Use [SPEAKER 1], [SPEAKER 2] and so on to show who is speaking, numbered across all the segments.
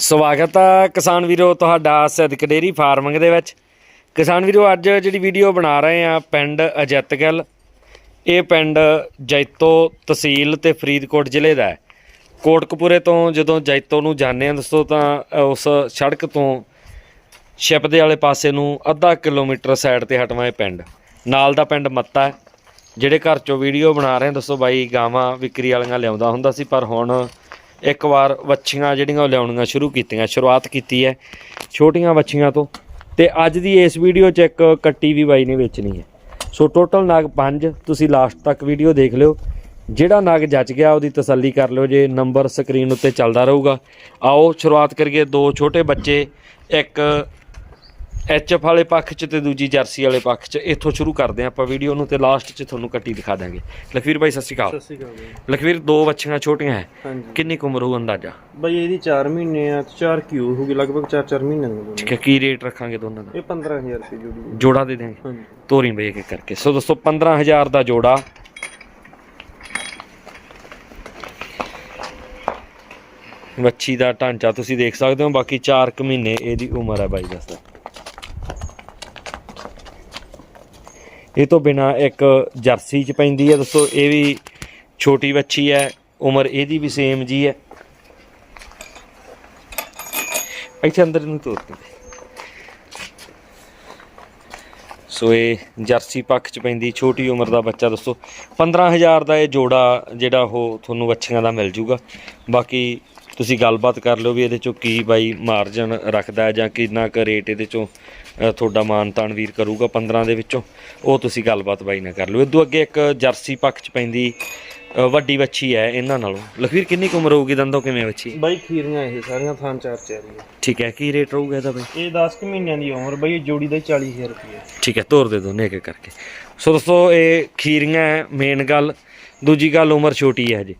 [SPEAKER 1] ਸਵਾਗਤ ਹੈ ਕਿਸਾਨ ਵੀਰੋ, ਤੁਹਾਡਾ ਸਿੱਧਕ ਡੇਰੀ ਫਾਰਮਿੰਗ ਦੇ ਵਿੱਚ। ਕਿਸਾਨ ਵੀਰੋ, ਅੱਜ ਜਿਹੜੀ ਵੀਡੀਓ ਬਣਾ ਰਹੇ ਆ ਪਿੰਡ ਅਜੈਤਗਲ, ਇਹ ਪਿੰਡ ਜੈਤੋ ਤਹਿਸੀਲ ਤੇ ਫਰੀਦਕੋਟ ਜ਼ਿਲ੍ਹੇ ਦਾ ਹੈ। ਕੋਟਕਪੂਰੇ ਤੋਂ ਜਦੋਂ ਜੈਤੋ ਨੂੰ ਜਾਂਦੇ ਆ ਦੋਸਤੋ, ਤਾਂ ਉਸ ਸੜਕ ਤੋਂ ਸ਼ਿਪ ਦੇ ਵਾਲੇ ਪਾਸੇ ਨੂੰ ਅੱਧਾ ਕਿਲੋਮੀਟਰ ਸਾਈਡ ਤੇ ਹਟਵਾਂ ਇਹ ਪਿੰਡ। ਨਾਲ ਦਾ ਪਿੰਡ ਮੱਤਾ ਹੈ, ਜਿਹੜੇ ਘਰ ਚੋਂ ਵੀਡੀਓ ਬਣਾ ਰਹੇ ਆ ਦੱਸੋ ਬਾਈ ਗਾਵਾਂ ਵਿਕਰੀ ਵਾਲੀਆਂ ਲਿਆਉਂਦਾ ਹੁੰਦਾ ਸੀ, ਪਰ ਹੁਣ ਇੱਕ ਵਾਰ ਵੱਛੀਆਂ ਜਿਹੜੀਆਂ ਉਹ ਲਿਆਉਣੀਆਂ ਸ਼ੁਰੂ ਕੀਤੀਆਂ, ਸ਼ੁਰੂਆਤ ਕੀਤੀ ਹੈ ਛੋਟੀਆਂ ਵੱਛੀਆਂ ਤੋਂ। ਤੇ ਅੱਜ ਦੀ ਇਸ ਵੀਡੀਓ 'ਚ ਇੱਕ ਕੱਟੀ ਵੀ ਬਾਈ ਨੇ ਵੇਚਣੀ ਹੈ। ਸੋ ਟੋਟਲ ਨਾਗ 5 ਤੁਸੀਂ ਲਾਸਟ ਤੱਕ ਵੀਡੀਓ ਦੇਖ ਲਿਓ। ਜਿਹੜਾ ਨਗ ਜੱਜ ਗਿਆ, ਉਹਦੀ ਤਸੱਲੀ ਕਰ ਲਿਓ ਜੇ ਨੰਬਰ ਸਕਰੀਨ ਉੱਤੇ ਚੱਲਦਾ ਰਹੂਗਾ। ਆਓ, ਸ਼ੁਰੂਆਤ ਕਰੀਏ ਦੋ ਛੋਟੇ ਬੱਚੇ, ਇੱਕ ਐਚਐਫ ਵਾਲੇ ਪੱਖ 'ਚ ਤੇ ਦੂਜੀ ਜਰਸੀ ਵਾਲੇ ਪੱਖ 'ਚ ਇੱਥੋਂ ਸ਼ੁਰੂ ਕਰਦੇ ਆਪਾਂ ਵੀਡੀਓ ਨੂੰ ਤੇ ਲਾਸਟ 'ਚ ਤੁਹਾਨੂੰ ਕੱਟੀ ਦਿਖਾ ਦਾਂਗੇ ਲਖਵੀਰ ਬਾਈ ਸਤਿ ਸ਼੍ਰੀ ਅਕਾਲ।
[SPEAKER 2] ਸਤਿ ਸ਼੍ਰੀ ਅਕਾਲ
[SPEAKER 1] ਲਖਵੀਰ ਦੋ ਬੱਚੀਆਂ ਛੋਟੀਆਂ ਹੈ।
[SPEAKER 2] ਹਾਂਜੀ।
[SPEAKER 1] ਕਿੰਨੀ ਕੁ ਉਮਰ ਹੋਊ ਅੰਦਾਜ਼ਾ?
[SPEAKER 2] ਬਈ ਇਹਦੀ 4 ਮਹੀਨੇ ਆ ਤੇ 4 ਕਿਉ ਹੋਗੀ ਲਗਭਗ 4-4 ਮਹੀਨੇ ਦੇ ਦੋਨੋਂ
[SPEAKER 1] ਠੀਕ ਹੈ ਕੀ ਰੇਟ ਰੱਖਾਂਗੇ ਦੋਨਾਂ ਦਾ?
[SPEAKER 2] ਇਹ 15000 ਰੁਪਏ ਜੋੜੀ ਹੈ।
[SPEAKER 1] ਜੋੜਾ ਦੇ
[SPEAKER 2] ਹਾਂਜੀ।
[SPEAKER 1] ਤੋਰੀ ਬਈ ਇੱਕ ਇੱਕ ਕਰਕੇ। ਸੋ ਦੋਸਤੋ 15000 ਦਾ ਜੋੜਾ। ਵੱਛੀ ਦਾ ਢਾਂਚਾ ਤੁਸੀਂ ਦੇਖ ਸਕਦੇ ਹੋ ਬਾਕੀ 4 ਕੁ ਮਹੀਨੇ ਇਹਦੀ ਉਮਰ ਹੈ ਬਾਈ ਦੱਸਦਾ ਇਹ ਤੋਂ ਬਿਨਾ ਇੱਕ ਜਰਸੀ ਚ ਪੈਂਦੀ ਹੈ। ਦੋਸਤੋ, ਇਹ ਵੀ ਛੋਟੀ ਵੱਛੀ ਹੈ। ਉਮਰ ਇਹਦੀ ਵੀ ਸੇਮ ਜੀ ਹੈ। ਇੱਥੇ ਅੰਦਰ ਨੂੰ ਤੋਰ ਦਿੰਦੇ ਸੋ, ਇਹ ਜਰਸੀ ਪੱਖ ਚ ਪੈਂਦੀ, ਛੋਟੀ ਉਮਰ ਦਾ ਬੱਚਾ। ਦੱਸੋ 15000 ਦਾ ਇਹ ਜੋੜਾ ਜਿਹੜਾ ਉਹ ਤੁਹਾਨੂੰ ਵੱਛੀਆਂ ਦਾ ਮਿਲ ਜੂਗਾ। ਬਾਕੀ ਤੁਸੀਂ ਗੱਲਬਾਤ ਕਰ ਲਿਓ ਵੀ ਇਹਦੇ ਚੋਂ ਕੀ ਬਾਈ ਮਾਰਜਨ ਰੱਖਦਾ ਹੈ ਜਾਂ ਕਿੰਨਾ ਕੁ ਰੇਟ ਇਹਦੇ ਚੋਂ ਤੁਹਾਡਾ ਮਾਨ ਤਾਨ ਵੀਰ ਕਰੂਗਾ 15 ਦੇ ਵਿੱਚੋਂ? ਉਹ ਤੁਸੀਂ ਗੱਲਬਾਤ ਬਾਈ ਨਾਲ ਕਰ ਲਿਓ। ਇਦੋਂ ਅੱਗੇ ਇੱਕ ਜਰਸੀ ਪੱਖ ਚ ਪੈਂਦੀ ਵੱਡੀ ਵੱਛੀ ਹੈ ਇਹਨਾਂ ਨਾਲੋਂ। ਲਖਵੀਰ ਕਿੰਨੀ ਕੁ ਉਮਰ ਹੋਊਗੀ ਦੰਦੋਂ? ਕਿਵੇਂ ਵੱਛੀ?
[SPEAKER 2] ਬਈ ਖੀਰੀਆਂ ਇਹ ਸਾਰੀਆਂ ਥਾਂ ਚਾਰ ਚਾਰੀ ਆ
[SPEAKER 1] ਠੀਕ ਹੈ ਕੀ ਰੇਟ ਰਹੂਗਾ ਇਹਦਾ ਬਾਈ?
[SPEAKER 2] ਇਹ 10 ਕੁ ਮਹੀਨਿਆਂ ਦੀ ਉਮਰ ਬਈ ਇਹ ਜੋੜੀ ਦਾ ਹੀ 40000 ਰੁਪਏ
[SPEAKER 1] ਠੀਕ ਹੈ ਤੋਰ ਦੇ ਦੋਨੇ ਇੱਕ ਇੱਕ ਕਰਕੇ। ਸੋ ਦੋਸਤੋ ਇਹ ਖੀਰੀਆਂ ਹੈ ਮੇਨ ਗੱਲ। ਦੂਜੀ ਗੱਲ ਉਮਰ ਛੋਟੀ ਹੈ ਜੀ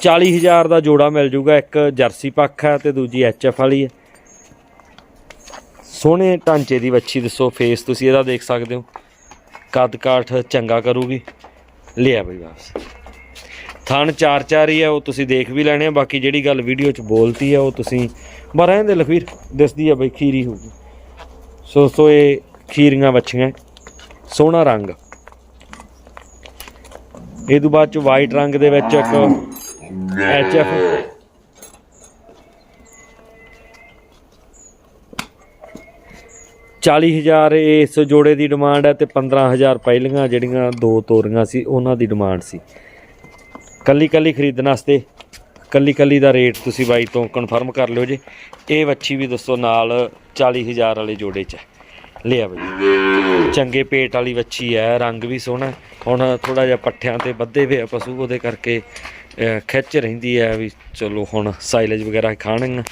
[SPEAKER 1] 40000 ਦਾ ਜੋੜਾ ਮਿਲ ਜੂਗਾ, ਇੱਕ ਜਰਸੀ ਪੱਖ ਹੈ ਤੇ ਦੂਜੀ ਐਚਐਫ ਵਾਲੀ ਹੈ। ਸੋਹਣੇ ਢਾਂਚੇ ਦੀ ਵੱਛੀ ਦੱਸੋ ਫੇਸ ਤੁਸੀਂ ਇਹਦਾ ਦੇਖ ਸਕਦੇ ਹੋ। ਕੱਦ ਕਾਠ ਚੰਗਾ ਕਰੂਗੀ। ਲਿਆ ਬਈ ਵਾਪਸ। ਥਣ ਚਾਰ ਚਾਰ ਹੀ ਹੈ, ਉਹ ਤੁਸੀਂ ਦੇਖ ਵੀ ਲੈਣੇ ਆ, ਬਾਕੀ ਜਿਹੜੀ ਗੱਲ ਵੀਡੀਓ 'ਚ ਬੋਲਤੀ ਹੈ, ਉਹ ਤੁਸੀਂ ਬਸ ਰਹਿਣ ਦੇ ਲਖਵੀਰ, ਦਿਸਦੀ ਹੈ ਬਈ ਖੀਰੀ ਹੋਊਗੀ। ਸੋ ਸੋ ਇਹ ਖੀਰੀਆਂ ਵੱਛੀਆਂ, ਸੋਹਣਾ ਰੰਗ। ਇਹ ਤੋਂ ਬਾਅਦ ਚ ਵਾਈਟ ਰੰਗ ਦੇ ਵਿੱਚ ਇੱਕ ਐਚ ਐਫ ਚਾਲੀ ਹਜ਼ਾਰ ਇਸ ਜੋੜੇ ਦੀ ਡਿਮਾਂਡ ਹੈ ਤੇ 15000 ਪਹਿਲੀਆਂ ਜਿਹੜੀਆਂ ਦੋ ਤੋਰੀਆਂ ਸੀ ਉਹਨਾਂ ਦੀ ਡਿਮਾਂਡ ਸੀ। ਕੱਲੀ ਕੱਲੀ ਖਰੀਦਣ ਵਾਸਤੇ ਕੱਲੀ ਕੱਲੀ ਦਾ ਰੇਟ ਤੁਸੀਂ ਬਾਈ ਤੋਂ ਕਨਫਰਮ ਕਰ ਲਿਓ ਜੀ। ਇਹ ਵੱਛੀ ਵੀ ਦੱਸੋ ਨਾਲ 40000 ਵਾਲੇ ਜੋੜੇ 'ਚ ਹੈ। ਲਿਆ ਬਈ। ਚੰਗੇ ਪੇਟ ਵਾਲੀ ਵੱਛੀ ਹੈ ਰੰਗ ਵੀ ਸੋਹਣਾ ਹੁਣ ਥੋੜਾ ਜਿਹਾ ਪੱਠਿਆਂ ਤੇ ਬੱਧੇ ਵੇ ਪਸ਼ੂ ਉਹਦੇ ਕਰਕੇ ਖਿੱਚ ਰਹਿੰਦੀ ਹੈ ਵੀ ਚਲੋ ਹੁਣ ਸਾਈਲੇਜ ਵਗੈਰਾ ਖਾਣਗੇ।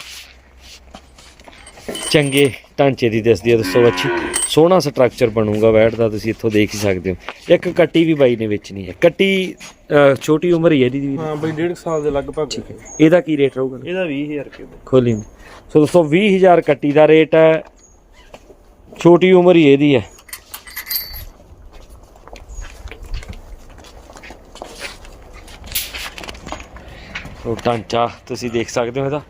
[SPEAKER 1] ਚੰਗੇ ਢਾਂਚੇ ਦੀ ਦਿਸਦੀ ਹੈ ਦੱਸੋ ਵੱਛੀ ਸੋਹਣਾ ਸਟਰਕਚਰ ਬਣੂਗਾ ਬੈਠ ਦਾ ਤੁਸੀਂ ਇੱਥੋਂ ਦੇਖ ਹੀ ਸਕਦੇ ਹੋ। ਇੱਕ ਕੱਟੀ ਵੀ ਬਾਈ ਨੇ ਵੇਚਣੀ ਹੈ ਕੱਟੀ ਛੋਟੀ ਉਮਰ ਹੀ ਹੈ ਇਹਦੀ ਵੀ।
[SPEAKER 2] ਹਾਂ ਬਈ 1.5 ਸਾਲ ਦੇ ਲਗਭਗ।
[SPEAKER 1] ਇਹਦਾ ਕੀ ਰੇਟ ਰਹੂਗਾ?
[SPEAKER 2] ਇਹਦਾ 20000 ਰੁਪਏ ਦਾ।
[SPEAKER 1] ਖੋਲੀ। ਨੂੰ। ਸੋ ਦੋਸਤੋ 20000 ਕੱਟੀ ਦਾ ਰੇਟ ਹੈ ਛੋਟੀ ਉਮਰ ਹੀ ਇਹਦੀ ਹੈ ਉਹ ਢਾਂਚਾ ਤੁਸੀਂ ਦੇਖ ਸਕਦੇ ਹੋ ਇਹਦਾ।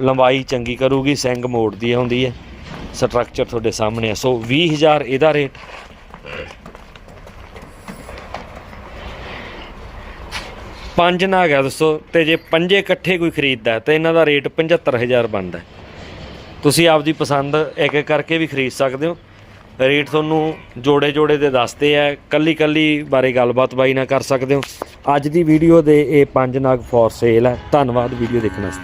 [SPEAKER 1] ਲੰਬਾਈ ਚੰਗੀ ਕਰੂਗੀ ਸਿੰਗ ਮੋੜਦੀ ਹੁੰਦੀ ਹੈ। ਸਟਰਕਚਰ ਤੁਹਾਡੇ ਸਾਹਮਣੇ ਹੈ ਸੋ 20000 ਇਹਦਾ ਰੇਟ ਪੰਜ ਨਾਗ ਹੈ ਦੋਸਤੋ ਤੇ ਜੇ ਪੰਜੇ ਇਕੱਠੇ ਕੋਈ ਖਰੀਦਦਾ ਤਾਂ ਇਹਨਾਂ ਦਾ ਰੇਟ 75000 ਬਣਦਾ ਤੁਸੀਂ ਆਪਦੀ ਪਸੰਦ ਇੱਕ ਇੱਕ ਕਰਕੇ ਵੀ ਖਰੀਦ ਸਕਦੇ ਹੋ। ਰੇਟ ਤੁਹਾਨੂੰ ਜੋੜੇ ਜੋੜੇ ਦੇ ਦੱਸਦੇ ਆ। ਕੱਲੀ ਕੱਲੀ ਬਾਰੇ ਗੱਲਬਾਤ ਬਾਈ ਨਾਲ ਕਰ ਸਕਦੇ ਹੋ। ਅੱਜ ਦੀ ਵੀਡੀਓ ਦੇ ਇਹ ਪੰਜ ਨਾਗ ਫੋਰ ਸੇਲ ਹੈ। ਧੰਨਵਾਦ ਵੀਡੀਓ ਦੇਖਣ ਵਾਸਤੇ।